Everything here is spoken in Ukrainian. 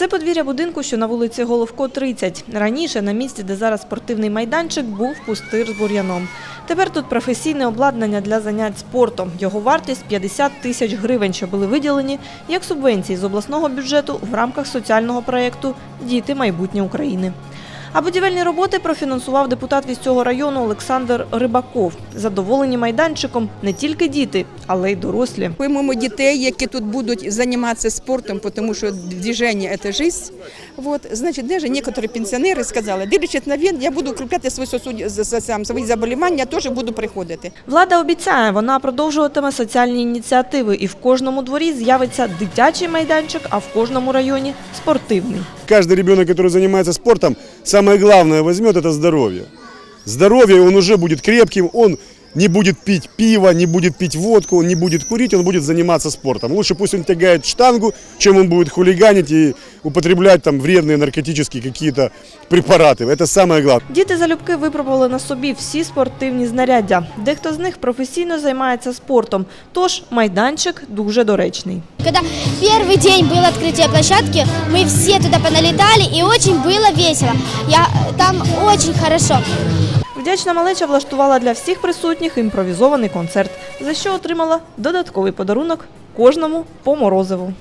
Це подвір'я будинку, що на вулиці Головко, 30. Раніше на місці, де зараз спортивний майданчик, був пустир з бур'яном. Тепер тут професійне обладнання для занять спортом. Його вартість 50 тисяч гривень, що були виділені як субвенції з обласного бюджету в рамках соціального проєкту Діти майбутнє України. А будівельні роботи профінансував депутат від цього району Олександр Рибаков. Задоволені майданчиком не тільки діти, але й дорослі. Приймемо дітей, які тут будуть займатися спортом, тому що движення – це життя. Вот, значить, даже некоторі пенсіонери сказали, дивлячись на він, я буду укріпляти свої, сосуд... з- з- сам- свої заболівання, я теж буду приходити. Влада обіцяє, вона продовжуватиме соціальні ініціативи, і в кожному дворі з'явиться дитячий майданчик, а в кожному районі спортивний. Каждый ребенок, который занимается спортом, самое главное возьмет это здоровье. Он уже будет крепким, он не будет пить пиво, не будет пить водку, он не будет курить, он будет заниматься спортом. Лучше пусть он тягает штангу, чем он будет хулиганить и употреблять там вредные наркотические какие-то препараты. Это самое главное. Діти залюбки випробували на собі всі спортивні знаряддя. Дехто з них професійно займається спортом, тож майданчик дуже доречний. Когда первый день было открытие площадки, мы все туда поналетали и очень было весело. Я там очень хорошо. Вдячна малеча влаштувала для всіх присутніх імпровізований концерт, за що отримала додатковий подарунок кожному по морозиву.